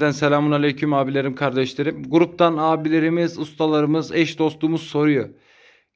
Selamun aleyküm abilerim kardeşlerim. Gruptan abilerimiz, ustalarımız, eş dostumuz soruyor.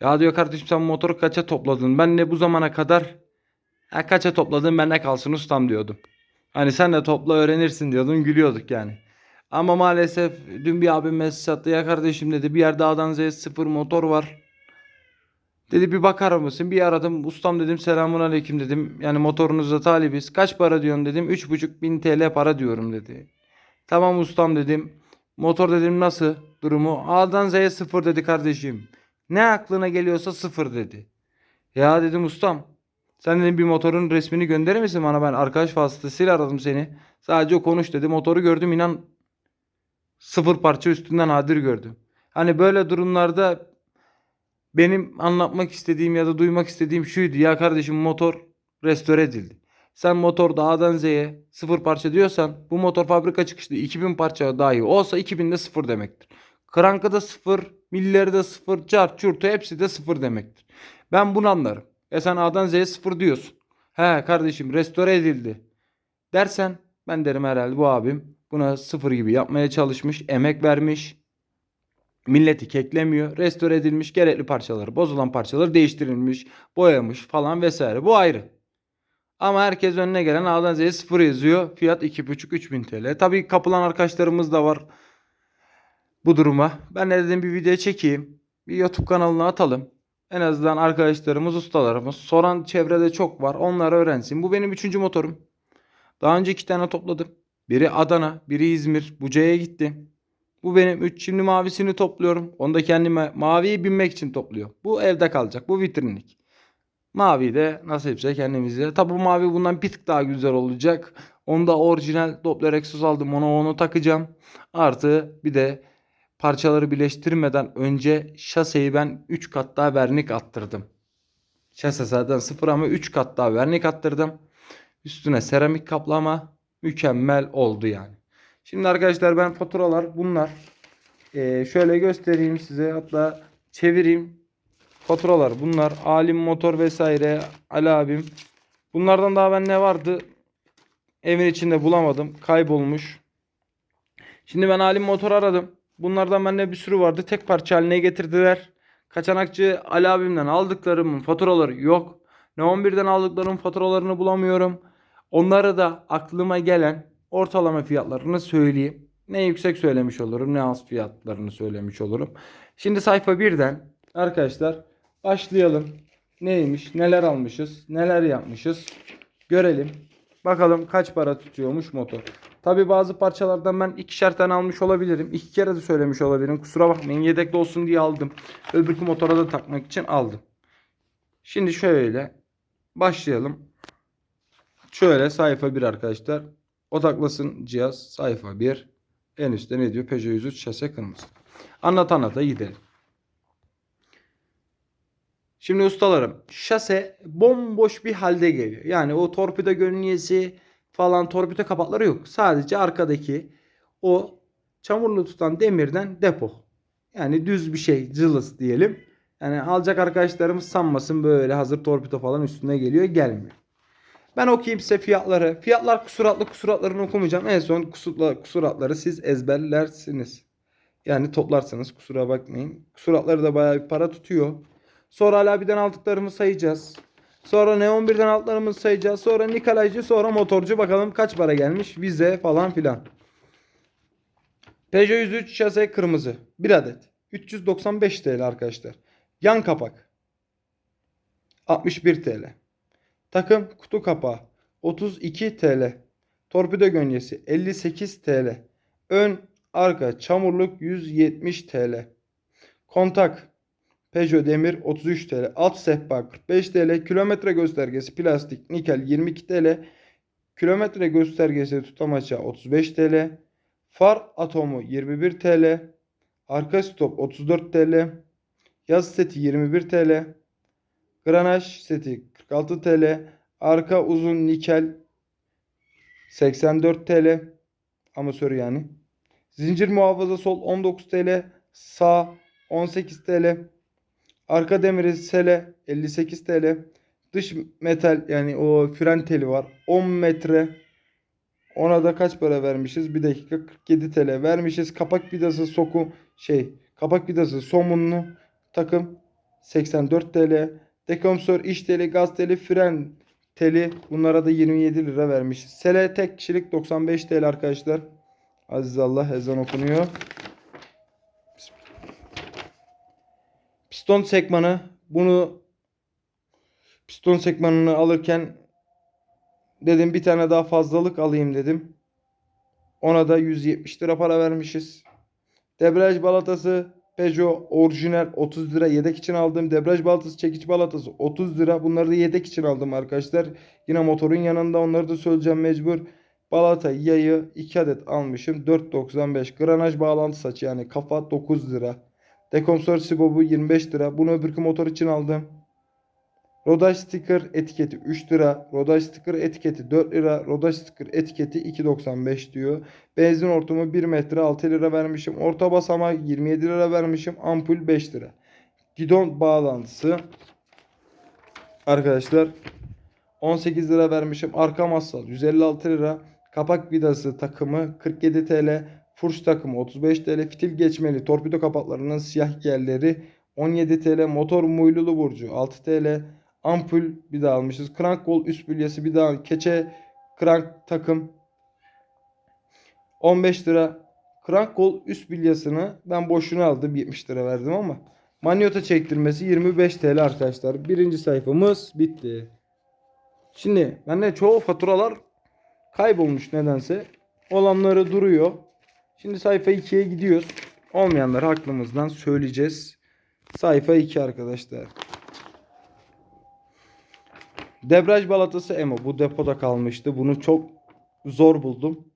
Ya diyor kardeşim sen motoru kaça topladın? Ben de bu zamana kadar ha, kaça topladın bende kalsın ustam diyordum. Hani sen de topla öğrenirsin diyordun gülüyorduk yani. Ama maalesef dün bir abim mesaj attı ya kardeşim dedi bir yerde A'dan Z'ye sıfır motor var. Dedi bir bakar mısın? Bir aradım. Ustam dedim selamun aleyküm dedim. Yani motorunuza talibiz. Kaç para diyorsun dedim. 3,5 bin TL para diyorum dedi. Tamam ustam dedim. Motor dedim nasıl durumu? A'dan Z'ye sıfır dedi kardeşim. Ne aklına geliyorsa sıfır dedi. Ya dedim ustam. Sen dedim bir motorun resmini gönderir misin bana? Ben arkadaş vasıtasıyla aradım seni. Sadece konuş dedi. Motoru gördüm inan sıfır parça üstünden nadir gördüm. Hani böyle durumlarda benim anlatmak istediğim ya da duymak istediğim şuydu. Ya kardeşim motor restore edildi. Sen motorda A'dan Z'ye sıfır parça diyorsan bu motor fabrika çıkışlı 2000 parça dahi olsa 2000'de sıfır demektir. Krankı da sıfır, milleri de sıfır, çarp, çurtu hepsi de sıfır demektir. Ben bunu anlarım. E sen A'dan Z'ye sıfır diyorsun. He kardeşim restore edildi. Dersen ben derim herhalde bu abim buna sıfır gibi yapmaya çalışmış, emek vermiş. Milleti keklemiyor. Restore edilmiş gerekli parçaları, bozulan parçaları değiştirilmiş, boyamış falan vesaire. Bu ayrı. Ama herkes önüne gelen A'dan Z'ye sıfır yazıyor. Fiyat 2,5-3 bin TL. Tabii kapılan arkadaşlarımız da var bu duruma. Ben de dedim bir video çekeyim. Bir YouTube kanalına atalım. En azından arkadaşlarımız, ustalarımız. Soran çevrede çok var. Onlar öğrensin. Bu benim üçüncü motorum. Daha önce iki tane topladım. Biri Adana, biri İzmir. Buca'ya gittim. Bu benim üç. Şimdi mavisini topluyorum. Onu da kendime maviyi binmek için topluyor. Bu evde kalacak. Bu vitrinlik. Mavi de nasipse kendimize. Tabi bu mavi bundan bir tık daha güzel olacak. Onda orijinal Doppler egzoz aldım. Ona onu takacağım. Artı bir de parçaları birleştirmeden önce şaseyi ben 3 kat daha vernik attırdım. Şase zaten sıfır ama 3 kat daha vernik attırdım. Üstüne seramik kaplama mükemmel oldu yani. Şimdi arkadaşlar ben faturalar bunlar. Ee, şöyle göstereyim size hatta çevireyim. Faturalar bunlar. Alim motor vesaire. Ali abim. Bunlardan daha ben ne vardı? Evin içinde bulamadım. Kaybolmuş. Şimdi ben Alim motor aradım. Bunlardan bende bir sürü vardı. Tek parça haline getirdiler. Kaçanakçı Ali abimden aldıklarımın faturaları yok. Ne 11'den aldıklarım faturalarını bulamıyorum. Onlara da aklıma gelen ortalama fiyatlarını söyleyeyim. Ne yüksek söylemiş olurum ne az fiyatlarını söylemiş olurum. Şimdi sayfa 1'den arkadaşlar başlayalım. Neymiş, neler almışız, neler yapmışız görelim. Bakalım kaç para tutuyormuş motor. Tabi bazı parçalardan ben ikişer tane almış olabilirim. İki kere de söylemiş olabilirim. Kusura bakmayın yedekli olsun diye aldım. Öbürkü motora da takmak için aldım. Şimdi şöyle başlayalım. Şöyle sayfa 1 arkadaşlar. Odaklasın cihaz sayfa 1. En üstte ne diyor? Peugeot 103 şase kırmızı. Anlat anlata gidelim. Şimdi ustalarım şase bomboş bir halde geliyor. Yani o torpido gönliyesi falan torpido kapakları yok. Sadece arkadaki o çamurlu tutan demirden depo. Yani düz bir şey cılız diyelim. Yani alacak arkadaşlarımız sanmasın böyle hazır torpido falan üstüne geliyor gelmiyor. Ben okuyayım size fiyatları. Fiyatlar kusuratlı kusuratlarını okumayacağım. En son kusurla, kusuratları siz ezberlersiniz. Yani toplarsınız kusura bakmayın. Kusuratları da bayağı bir para tutuyor. Sonra Ali abiden sayacağız. Sonra Neon 1'den aldıklarımızı sayacağız. Sonra Nikalaycı sonra motorcu bakalım kaç para gelmiş. Vize falan filan. Peugeot 103 şase kırmızı. 1 adet. 395 TL arkadaşlar. Yan kapak. 61 TL. Takım kutu kapağı 32 TL. Torpido gönyesi 58 TL. Ön arka çamurluk 170 TL. Kontak Peugeot demir 33 TL. Alt sehpa 45 TL. Kilometre göstergesi plastik nikel 22 TL. Kilometre göstergesi tutamaçı 35 TL. Far atomu 21 TL. Arka stop 34 TL. Yaz seti 21 TL. Granaj seti 46 TL. Arka uzun nikel 84 TL. Amatör yani. Zincir muhafaza sol 19 TL. Sağ 18 TL. Arka demiri sele 58 TL. Dış metal yani o fren teli var 10 metre Ona da kaç para vermişiz? Bir dakika 47 TL vermişiz. Kapak vidası soku şey kapak vidası somunlu takım 84 TL. Dekompresör iş teli, gaz teli, fren teli bunlara da 27 lira vermişiz. Sele tek kişilik 95 TL arkadaşlar. Aziz Allah ezan okunuyor. Piston sekmanı bunu piston sekmanını alırken dedim bir tane daha fazlalık alayım dedim. Ona da 170 lira para vermişiz. Debriyaj balatası Peugeot orijinal 30 lira yedek için aldım. Debriyaj balatası çekiç balatası 30 lira. Bunları da yedek için aldım arkadaşlar. Yine motorun yanında onları da söyleyeceğim mecbur. Balata yayı 2 adet almışım. 4.95. Granaj bağlantı saçı yani kafa 9 lira. Dekompresör sibobu 25 lira. Bunu öbürkü motor için aldım. Rodaj sticker etiketi 3 lira. Rodaj sticker etiketi 4 lira. Rodaj sticker etiketi 2.95 diyor. Benzin hortumu 1 metre 6 lira vermişim. Orta basamağı 27 lira vermişim. Ampul 5 lira. Gidon bağlantısı arkadaşlar 18 lira vermişim. Arka massal 156 lira. Kapak vidası takımı 47 TL. Furş takımı 35 TL. Fitil geçmeli torpido kapaklarının siyah yerleri 17 TL. Motor muylulu burcu 6 TL. Ampul bir daha almışız. Crank kol üst bilyesi bir daha. Keçe crank takım 15 lira. Crank kol üst bilyasını ben boşuna aldım 70 lira verdim ama manyota çektirmesi 25 TL arkadaşlar. Birinci sayfamız bitti. Şimdi bende çoğu faturalar kaybolmuş nedense. Olanları duruyor. Şimdi sayfa 2'ye gidiyoruz. Olmayanları aklımızdan söyleyeceğiz. Sayfa 2 arkadaşlar. Debraj balatası Emo. Bu depoda kalmıştı. Bunu çok zor buldum.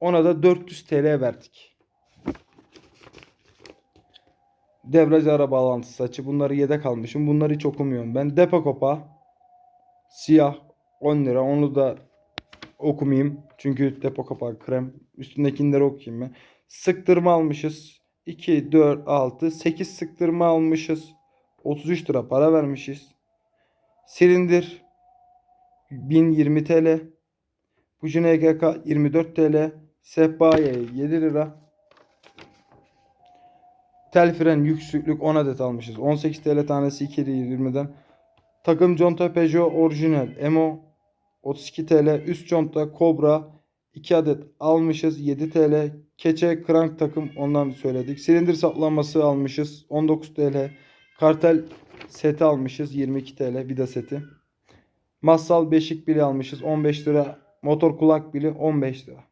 Ona da 400 TL verdik. Debraj ara bağlantısı saçı. Bunları yedek almışım. Bunları hiç okumuyorum ben. Depo kopa. Siyah 10 lira. Onu da okumayayım. Çünkü depo kapağı krem. Üstündekileri okuyayım ben. Sıktırma almışız. 2, 4, 6, 8 sıktırma almışız. 33 lira para vermişiz. Silindir 1020 TL. Bujin EGK 24 TL. Sehpaye 7 lira. Tel fren yüksüklük 10 adet almışız. 18 TL tanesi 2 20'den. Takım conta Peugeot orijinal Emo 32 TL. Üst conta Cobra 2 adet almışız 7 TL. Keçe crank takım ondan söyledik. Silindir saplanması almışız 19 TL. Kartel seti almışız 22 TL vida seti. Massal beşik bili almışız 15 lira. Motor kulak bili 15 lira.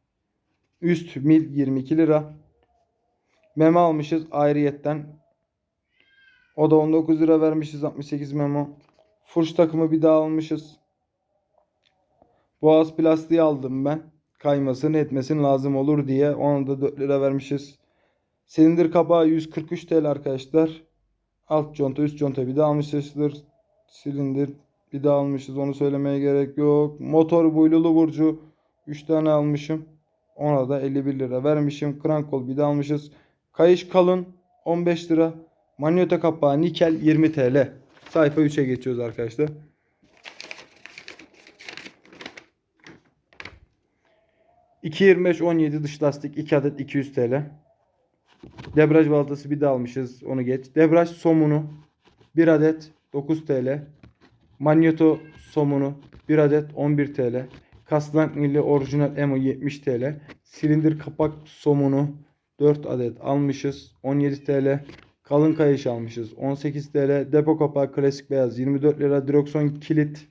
Üst mil 22 lira. Memo almışız ayrıyetten. O da 19 lira vermişiz 68 memo. Furş takımı bir daha almışız. Boğaz plastiği aldım ben. Kaymasın etmesin lazım olur diye. Onu da 4 lira vermişiz. Silindir kapağı 143 TL arkadaşlar. Alt conta üst conta bir daha almışızdır. Silindir bir daha almışız. Onu söylemeye gerek yok. Motor buylulu burcu 3 tane almışım. Ona da 51 lira vermişim. Krank kol bir daha almışız. Kayış kalın 15 lira. Manyota kapağı nikel 20 TL. Sayfa 3'e geçiyoruz arkadaşlar. ...2.25 17 dış lastik 2 adet 200 TL. Debraj baltası bir daha almışız onu geç. Debraj somunu 1 adet 9 TL. Manyeto somunu 1 adet 11 TL. Kaslank milli orijinal emo 70 TL. Silindir kapak somunu 4 adet almışız 17 TL. Kalın kayış almışız 18 TL. Depo kapağı klasik beyaz 24 lira. Direksiyon kilit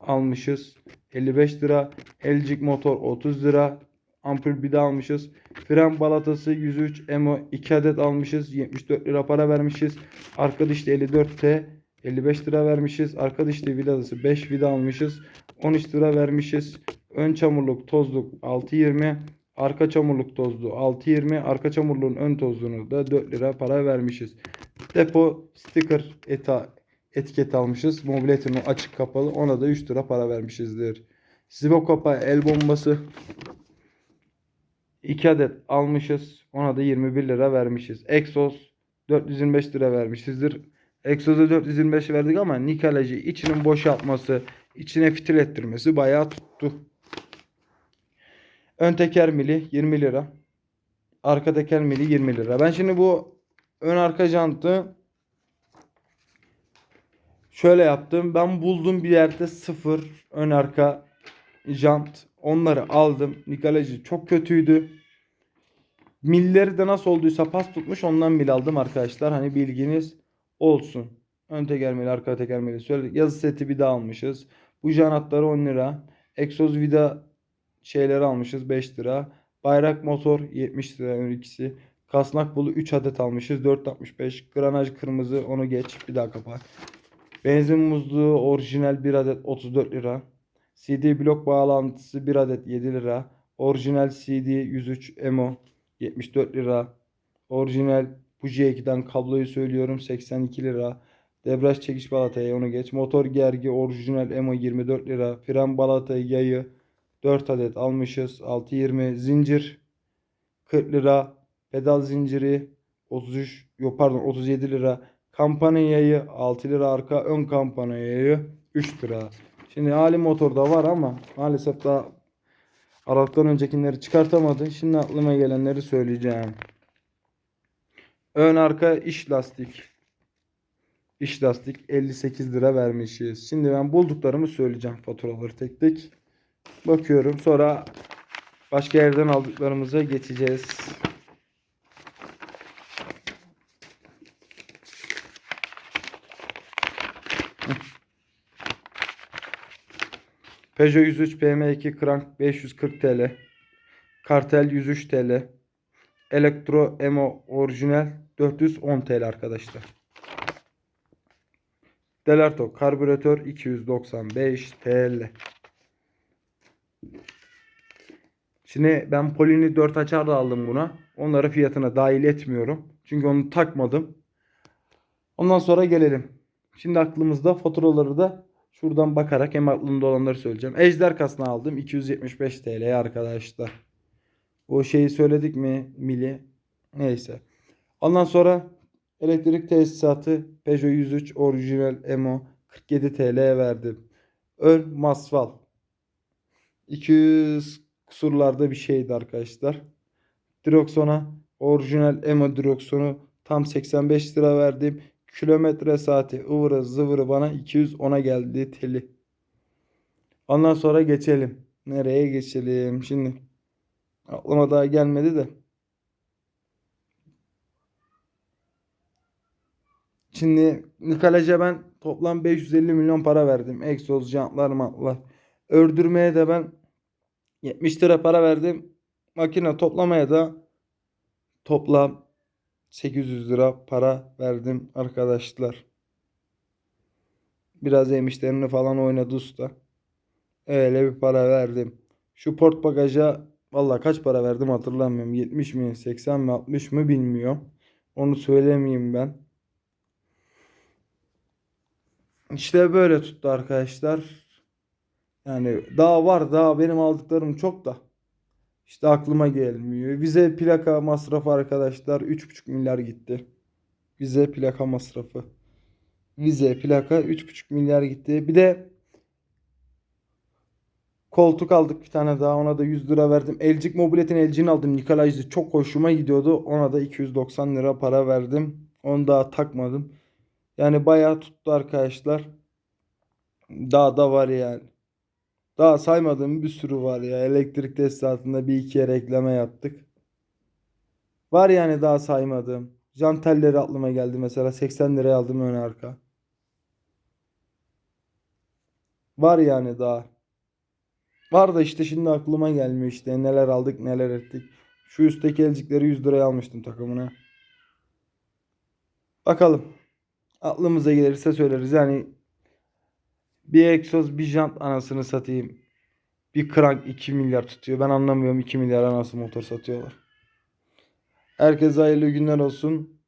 almışız 55 lira. Elcik motor 30 lira. Ampul bir de almışız. Fren balatası 103 emo 2 adet almışız. 74 lira para vermişiz. Arka dişli 54T 55 lira vermişiz. Arka dişli vidası 5 vida almışız. 13 lira vermişiz. Ön çamurluk tozluk 6.20. Arka çamurluk tozlu 6.20. Arka çamurluğun ön tozluğunu da 4 lira para vermişiz. Depo sticker eta etiket almışız. Mobiletini açık kapalı. Ona da 3 lira para vermişizdir. Zibo kapağı el bombası 2 adet almışız. Ona da 21 lira vermişiz. Exos 425 lira vermişizdir. Exos'a 425 verdik ama nikelajı içinin boşaltması, içine fitil ettirmesi bayağı tuttu. Ön teker mili 20 lira. Arka teker mili 20 lira. Ben şimdi bu ön arka jantı şöyle yaptım. Ben buldum bir yerde sıfır ön arka jant. Onları aldım. Nikolajı çok kötüydü. Milleri de nasıl olduysa pas tutmuş ondan mil aldım arkadaşlar. Hani bilginiz olsun. Ön teker mili, arka teker mili söyledik. Yazı seti bir daha almışız. Bu janatları 10 lira. Egzoz vida şeyleri almışız 5 lira. Bayrak motor 70 lira ön ikisi. Kasnak bulu 3 adet almışız 4.65. Granaj kırmızı onu geç bir daha kapat. Benzin muzluğu orijinal 1 adet 34 lira. CD blok bağlantısı 1 adet 7 lira. Orijinal CD 103 Emo 74 lira. Orijinal Fuji 2'den kabloyu söylüyorum 82 lira. Debriyaj çekiş balatayı onu geç. Motor gergi orijinal Emo 24 lira. Fren balatayı yayı 4 adet almışız. 6.20 zincir 40 lira. Pedal zinciri 33 yok pardon 37 lira. Kampanya yayı 6 lira arka. Ön kampanya yayı 3 lira. Şimdi hali motorda var ama maalesef daha Aralıktan öncekileri çıkartamadı. Şimdi aklıma gelenleri söyleyeceğim. Ön arka iş lastik. İş lastik 58 lira vermişiz. Şimdi ben bulduklarımı söyleyeceğim faturaları tek tek. Bakıyorum sonra başka yerden aldıklarımıza geçeceğiz. Peugeot 103 PM2 Crank 540 TL. Kartel 103 TL. Elektro Emo orijinal 410 TL arkadaşlar. Delarto karbüratör 295 TL. Şimdi ben Polini 4 açar da aldım buna. Onları fiyatına dahil etmiyorum. Çünkü onu takmadım. Ondan sonra gelelim. Şimdi aklımızda faturaları da şuradan bakarak hem aklımda olanları söyleyeceğim. Ejder kasna aldım 275 TL arkadaşlar. O şeyi söyledik mi mili? Neyse. Ondan sonra elektrik tesisatı Peugeot 103 orijinal Emo 47 TL verdim. Ön masval 200 kusurlarda bir şeydi arkadaşlar. Direksiyona orijinal Emo direksiyonu tam 85 lira verdim. Kilometre saati ıvırı zıvırı bana 210'a geldi teli. Ondan sonra geçelim. Nereye geçelim? Şimdi aklıma daha gelmedi de. Şimdi Nikolaja ben toplam 550 milyon para verdim. Egzoz, jantlar, matlar. Ördürmeye de ben 70 lira para verdim. Makine toplamaya da toplam 800 lira para verdim arkadaşlar. Biraz emişlerini falan oynadı usta. Öyle bir para verdim. Şu port bagaja valla kaç para verdim hatırlamıyorum. 70 mi 80 mi 60 mı bilmiyorum. Onu söylemeyeyim ben. İşte böyle tuttu arkadaşlar. Yani daha var daha benim aldıklarım çok da. İşte aklıma gelmiyor. Vize plaka masrafı arkadaşlar 3,5 milyar gitti. Vize plaka masrafı. Vize plaka 3,5 milyar gitti. Bir de koltuk aldık bir tane daha. Ona da 100 lira verdim. Elcik mobiletin elcini aldım. Nikolaj'ı çok hoşuma gidiyordu. Ona da 290 lira para verdim. Onu daha takmadım. Yani bayağı tuttu arkadaşlar. Daha da var yani. Daha saymadığım bir sürü var ya. Elektrik tesisatında bir iki yere ekleme yaptık. Var yani daha saymadığım. Jantelleri aklıma geldi mesela. 80 liraya aldım ön arka. Var yani daha. Var da işte şimdi aklıma gelmiyor işte. Neler aldık neler ettik. Şu üstteki elcikleri 100 liraya almıştım takımına. Bakalım. Aklımıza gelirse söyleriz. Yani bir egzoz bir jant anasını satayım. Bir crank 2 milyar tutuyor. Ben anlamıyorum 2 milyar nasıl motor satıyorlar. Herkese hayırlı günler olsun.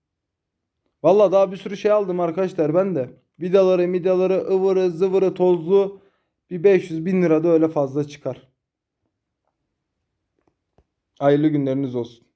Valla daha bir sürü şey aldım arkadaşlar ben de. Vidaları midaları ıvırı zıvırı tozlu bir 500 bin lira da öyle fazla çıkar. Hayırlı günleriniz olsun.